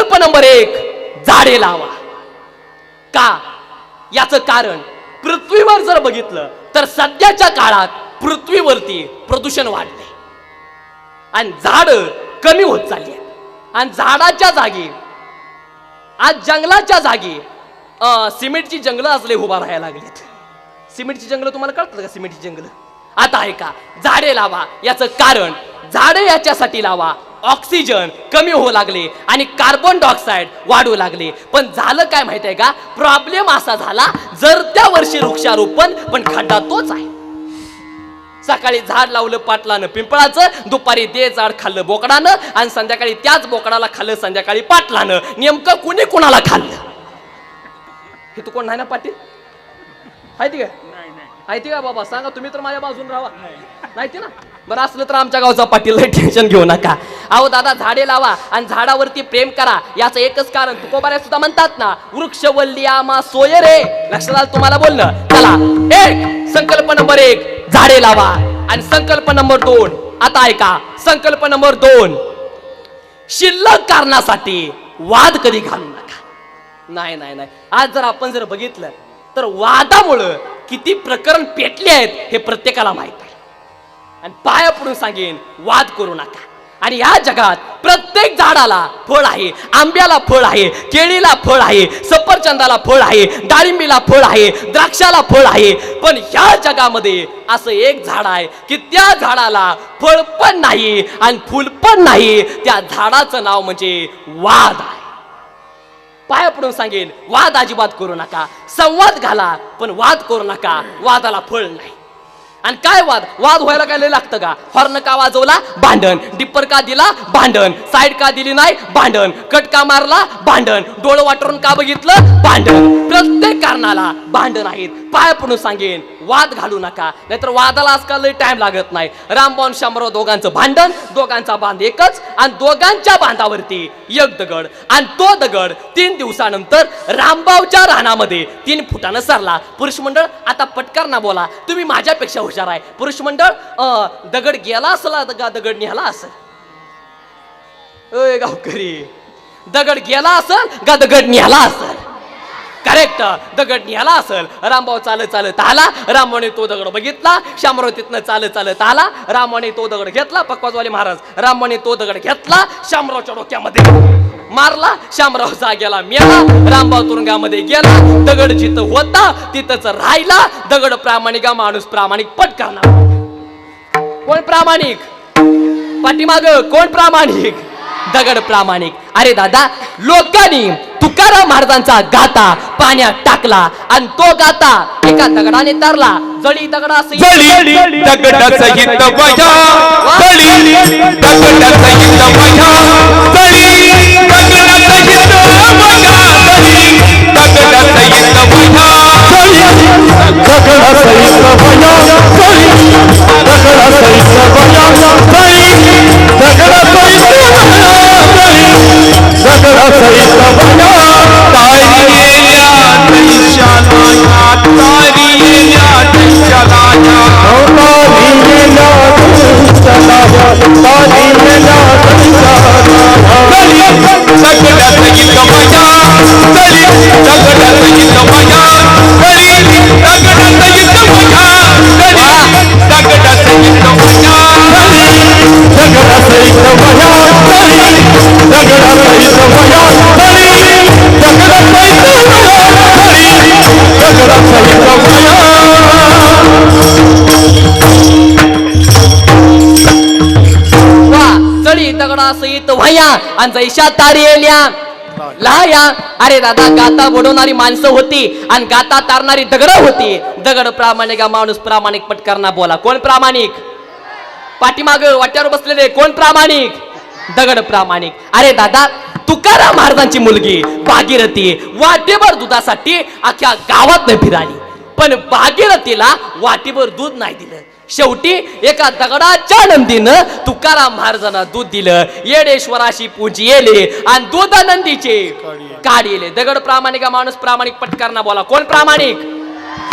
संकल्प नंबर एक झाडे लावा. का? याचं कारण पृथ्वीवर जर बघितलं तर सध्याच्या काळात पृथ्वीवरती प्रदूषण वाढले आणि झाड कमी होत चालली आणि झाडाच्या जागी आज जंगलाच्या जागी अं, सिमेंटची जंगलं असले उभा राहायला लागलीत. सिमेंटची जंगलं तुम्हाला कळतात का सिमेंटची जंगलं? आता आहे का झाडे लावा याचं कारण झाडे याच्यासाठी लावा ऑक्सिजन कमी होऊ लागले आणि कार्बन डायऑक्साईड वाढू लागले. पण झालं काय माहीत आहे का? प्रॉब्लेम असा झाला जर त्या वर्षी वृक्षारोपण पण खड्डा तोच आहे. सकाळी झाड लावलं पाटलानं पिंपळाचं दुपारी ते झाड खाल्लं बोकडानं आणि संध्याकाळी त्याच बोकडाला खाल्लं संध्याकाळी पाटलानं नेमकं कुणी कुणाला खाल्लं? हे तू कोण नाही ना पाटील? माहिती का माहिती का बाबा? सांगा तुम्ही तर माझ्या बाजून राहा. माहिती ना? बरं असलं तर आमच्या गावचा पाटील टेन्शन घेऊ नका. अहो दादा झाडे लावा आणि झाडावरती प्रेम करा. याचं एकच कारण तुकोबाऱ्या सुद्धा म्हणतात ना वृक्षवल्ली आमा सोय रे. लक्षात आलं तुम्हाला बोलणं? चला एक संकल्प नंबर एक झाडे लावा. आणि संकल्प नंबर दोन आता ऐका संकल्प नंबर दोन शिल्लक कारणासाठी वाद कधी घालू नका. नाही नाही नाही. आज जर आपण जर बघितलं तर वादामुळं किती प्रकरण पेटले आहेत हे प्रत्येकाला माहीत आहे. आणि पाया पडून सांगेन वाद करू नका. आणि या जगात प्रत्येक झाडाला फळ आहे आंब्याला फळ आहे केळीला फळ आहे सफरचंदाला फळ आहे डाळिंबीला फळ आहे द्राक्षाला फळ आहे. पण ह्या जगामध्ये असं एक झाड आहे की त्या झाडाला फळ पण नाही आणि फुल पण नाही. त्या झाडाचं नाव म्हणजे वाद आहे. पाया पडून सांगेन वाद अजिबात करू नका. संवाद घाला पण वाद करू नका. वादाला फळ नाही. आणि काय वाद? वाद व्हायला काय लागतं का? हॉर्न का वाजवला? भांडण. डिप्पर का दिला? भांडण. साईड का दिली नाही? भांडण. कट का मारला? भांडण. डोळं वाटरून का बघितलं? भांडण. प्रत्येक कारणाला भांडण आहेत. पाया पडून सांगेन वाद घालू नका. नाहीतर वादाला आजकाल लय टाइम लागत नाही. रामबाण शामराव दोघांचं भांडण दोघांचा बांध एकच आणि दोघांच्या बांधावरती एक दगड आणि तो दगड तीन दिवसानंतर रामबावच्या रानामध्ये तीन फुटानं सरला. पुरुष मंडळ आता पटकार ना बोला. तुम्ही माझ्यापेक्षा हुशार आहे. पुरुष मंडळ अं, दगड गेला असला का दगड निघाला असेल? अय गावकरी दगड गेला असल का दगड निघाला असल? करेक्ट दगड निघाला असल. रामभाऊ चालत चालत आला. रामाने तो दगड बघितला. शामराव तिथनं चालत चालत आला. रामाने तो दगड घेतला. पकवाजवाले महाराज रामाने तो दगड घेतला. शामरावच्या डोक्यामध्ये मारला. श्यामराव जाग्याला मेला. रामभाऊ तुरुंगामध्ये गेला. दगड जिथं होता तिथंच राहिला. दगड प्रामाणिक हा माणूस प्रामाणिक पटकाला कोण प्रामाणिक? पाठीमाग कोण प्रामाणिक? दगड प्रामाणिक. अरे दादा लोकांनी तुकाराम महाराजांचा गाता पाण्यात टाकला. आणि तो गाता एका दगडाने तरला. जळी दगडा जळी जळी जळी जळी सहित आणि जैशा तारियेल्या लहाया अरे दादा गाता बुडवणारी माणसं होती आणि गाता तारणारी दगड होती. दगड प्रामाणिक हा माणूस प्रामाणिक पटकरना बोला. कोण प्रामाणिक? पाठीमाग वाट्यावर बसलेले कोण प्रामाणिक? दगड प्रामाणिक. अरे दादा तुकाराम महाराजांची मुलगी भागीरथी वाटेभर दुधासाठी अख्ख्या गावात फिराली. पण भागीरथीला वाटेभर दूध नाही दिलं. शेवटी एका दगडाच्या नंदीनं तुकाराम महाराजांना दूध दिलं. येडेश्वराशी पूजी येले आणि दूध नंदीचे काढ येले. दगड प्रामाणिक हा माणूस प्रामाणिक पटकारना बोला. कोण प्रामाणिक?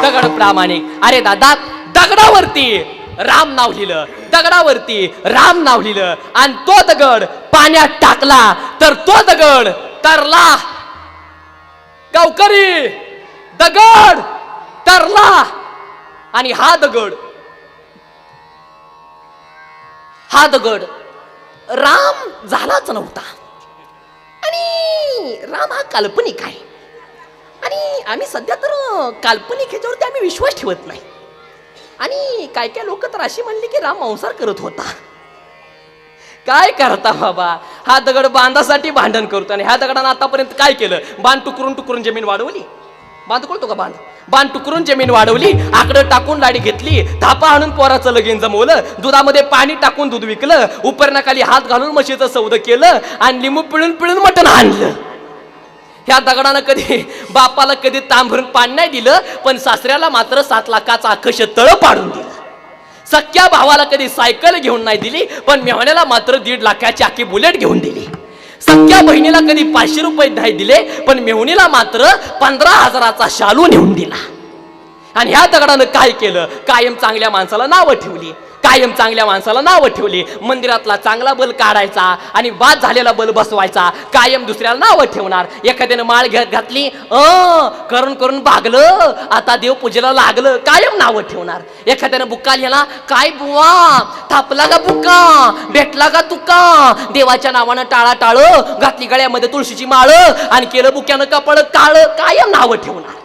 दगड प्रामाणिक. अरे दादा दगडावरती राम नाव लिहिलं. दगडावरती राम नाव लिहिलं. आणि तो दगड पाण्यात टाकला. तर तो दगड तरला. गावकरी दगड तरला. आणि हा दगड हा दगड राम झालाच नव्हता. आणि राम हा काल्पनिक आहे. आणि आम्ही सध्या तर काल्पनिक ह्याच्यावरती आम्ही विश्वास ठेवत नाही. आणि काय काय लोक तर अशी म्हणली की राम संसार करत होता. काय करता बाबा? हा दगड बांधासाठी भांडण करतो आणि ह्या दगडानं आतापर्यंत काय केलं? बांध टुकरून टुकरून जमीन वाढवली. बांध कळतो का बांध. बांध टुकरून जमीन वाढवली आकडं टाकून लाडी घेतली थापा आणून पोराचं लगीन जमवलं दुधामध्ये पाणी टाकून दूध विकलं उपरणाखाली हात घालून म्हशीचं सौद केलं आणि लिंबू पिळून पिळून मटण आणलं. ह्या दगडानं कधी बापाला कधी तांभरून पाणी नाही दिलं पण सासऱ्याला मात्र सात लाखाचं आकर्ष तळ पाडून दिलं. सख्या भावाला कधी सायकल घेऊन नाही दिली पण मेहण्याला मात्र दीड लाखाची आखी बुलेट घेऊन दिली. सख्या बहिणीला कधी पाचशे रुपये नाही दिले पण मेहुणीला मात्र पंधरा हजाराचा शालू नेऊन दिला. आणि ह्या दगडानं काय केलं? कायम चांगल्या माणसाला नावं ठेवली. कायम चांगल्या माणसाला नावं ठेवली. मंदिरातला चांगला बल काढायचा आणि बाद झालेला बल बसवायचा. कायम दुसऱ्याला नावं ठेवणार. एखाद्यानं माळ घेत घातली अ करून करून भागलं आता देव पूजेला लागलं कायम नावं ठेवणार. एखाद्यानं बुक्का लिहिला काय बुवा थापला का बुक्का भेटला का तुका देवाच्या नावानं टाळा टाळ घातली गळ्यामध्ये तुळशीची माळ आणि केलं बुक्यानं कपड काळ कायम नावं ठेवणार.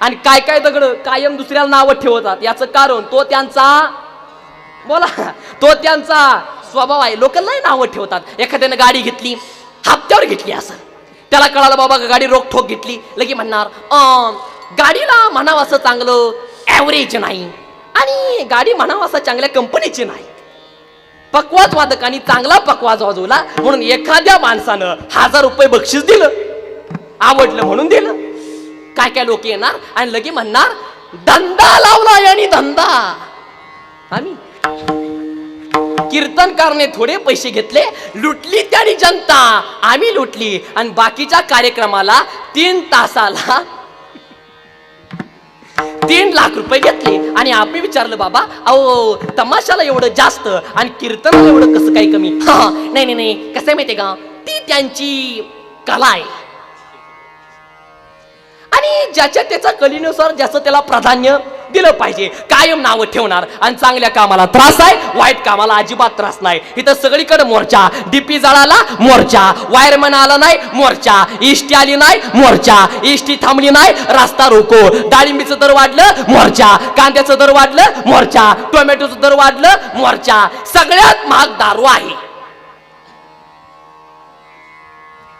आणि काय काय दगड कायम दुसऱ्याला नावं ठेवतात. याचं कारण तो त्यांचा बोला. तो त्यांचा स्वभाव आहे. लोक लय नावं ठेवतात. एखाद्यानं गाडी घेतली हप्त्यावर घेतली असं. त्याला कळालं बाबा गाडी रोखोक घेतली. लगे म्हणणार "अं, गाडीला म्हणावं असं चांगलं ॲव्हरेज नाही आणि गाडी म्हणावं असं चांगल्या कंपनीची नाही. पकवाज वादकांनी चांगला पकवाज वाजवला म्हणून एखाद्या माणसानं हजार रुपये बक्षीस दिलं. आवडलं म्हणून दिलं. काय काय लोक येणार? आणि लगे म्हणणार धंदा लावला आणि धंदा. आम्ही कीर्तनकारने थोडे पैसे घेतले लुटली त्याने जनता. आम्ही लुटली. आणि बाकीच्या कार्यक्रमाला तीन तासाला तीन लाख रुपये घेतले. आणि आम्ही विचारलं बाबा अहो तमाशाला एवढं जास्त आणि कीर्तनाला एवढं कसं काही कमी? हा नाही नाही नाही. कसं आहे माहितीये का? ती त्यांची कला आहे. आणि ज्याच्या त्याच्या कलीनुसार ज्याचं त्याला प्राधान्य दिलं पाहिजे. कायम नावं ठेवणार आणि चांगल्या कामाला त्रास आहे वाईट कामाला अजिबात त्रास नाही. इथं सगळीकडे मोर्चा. डीपी जळाला मोर्चा. वायरमॅन आला नाही मोर्चा. इष्टी आली नाही मोर्चा. इष्टी थांबली नाही रस्ता रोको. डाळिंबीचं दर वाढलं मोर्चा. कांद्याचं दर वाढलं मोर्चा. टोमॅटोचं दर वाढलं मोर्चा. सगळ्यात महाग दारू आहे.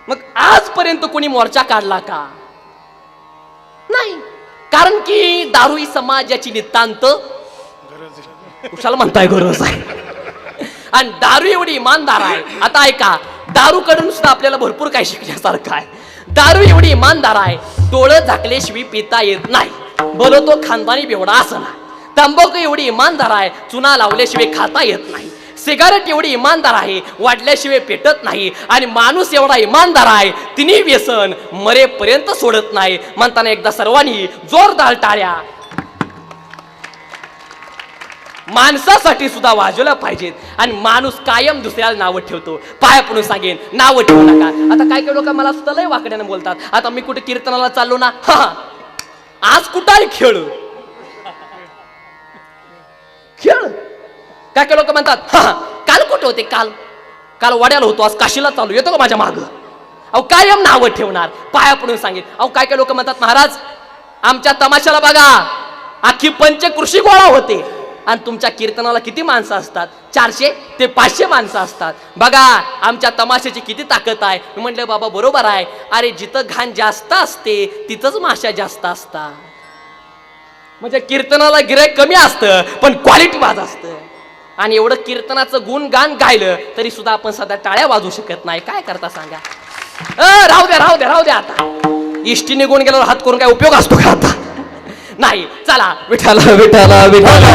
मग आजपर्यंत कोणी मोर्चा काढला का? की दारू ही समाजाची नितांत कुशाला म्हणताय गरज आहे. आणि दारू एवढी इमानदार आहे. आता ऐका दारू कडून सुद्धा आपल्याला भरपूर काही शिकण्यासारखं आहे. दारू एवढी इमानदार आहे डोळं झाकल्याशिवाय पिता येत नाही. बोलो तो खानदानी बेवडा असं नाही. तंबाखू एवढी इमानदार आहे चुना लावल्याशिवाय खाता येत नाही. सिगारेट एवढी इमानदार आहे वाढल्याशिवाय पेटत नाही आणि माणूस एवढा इमानदार आहे तिने व्यसन मरेपर्यंत सोडत नाही. म्हणताना एकदा सर्वांनी जोरदार टाळ्या माणसासाठी सुद्धा वाजवलं पाहिजेत आणि माणूस कायम दुसऱ्याला नावं ठेवतो. पाया पडून सांगेन नावं ठेवू नका. आता काय काय लोक मला सुद्धा लय वाकड्यानं बोलतात. आता मी कुठे कीर्तनाला चाललो ना? हा आज कुठं आहे काय काय लोक म्हणतात? "हा, काल कुठे होते काल? काल वड्याला होतो आज काशीला चालू. येतो का माझ्या माग? अहो कायम नावं ठेवणार. पाया पडून सांगेल अहो काय काय लोक म्हणतात महाराज? आमच्या तमाशाला बघा. आखी पंचकृषी गोळा होते. आणि तुमच्या कीर्तनाला किती माणसं असतात? चारशे ते पाचशे माणसं असतात. बघा आमच्या तमाशाची किती ताकद आहे. मी म्हटलं बाबा बरोबर आहे. अरे जिथं घाण जास्त असते तिथंच माशा जास्त असतात. म्हणजे कीर्तनाला गिरायक कमी असतं पण क्वालिटी बाज असतं. आणि एवढं कीर्तनाचं गुणगान गायलं तरी सुद्धा आपण सध्या टाळ्या वाजवू शकत नाही. काय करता सांगा? अ, राहू द्या राहू द्या राहू द्या आता. इष्टी निघून गेल्यावर हात करून काय उपयोग असतो का आता? नाही चला विठाला विठाला विठाला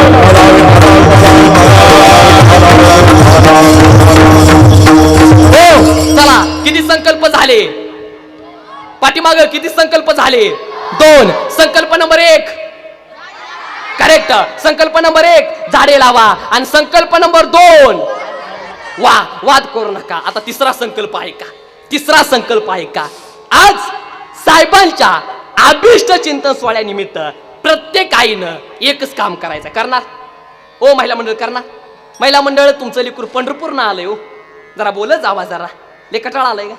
हो चला किती संकल्प झाले? पाठीमाग किती संकल्प झाले? दोन. संकल्प नंबर एक करेक्ट संकल्प नंबर एक झाडे लावा. आणि संकल्प नंबर दोन वा वाद करू नका. आता तिसरा संकल्प आहे का? तिसरा संकल्प आहे का? आज साहेबांच्या अभिष्ट चिंतन सोहळ्यानिमित्त प्रत्येक आईनं एकच काम करायचं. करणार? ओ महिला मंडळ करणार? महिला मंडळ तुमचं लेकूर पंढरपूर ना आलंय हो. जरा बोलत जावा जरा. ले कटाळ आलाय का?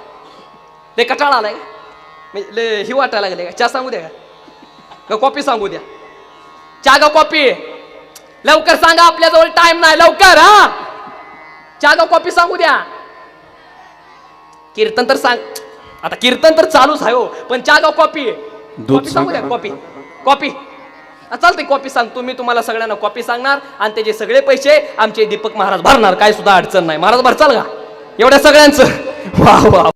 ले कटाळ आलाय का? म्हणजे ले ही वाटायला लागले का? चहा सांगू द्या का? कॉपी सांगू द्या? का कॉपी लवकर सांगा आपल्याजवळ टाइम नाही. लवकर हा? का कॉपी सांगू द्या. कीर्तन तर सांग. आता कीर्तन तर चालूच आहे हो पण का कॉपी कॉपी सांगू. द्या कॉपी कॉपी चालतंय कॉपी सांगतो मी तुम्हाला सगळ्यांना कॉपी सांगणार आणि त्याचे सगळे पैसे आमचे दीपक महाराज भरणार. काय सुद्धा अडचण नाही. महाराज भरचाल का एवढ्या सगळ्यांचं. वा वा.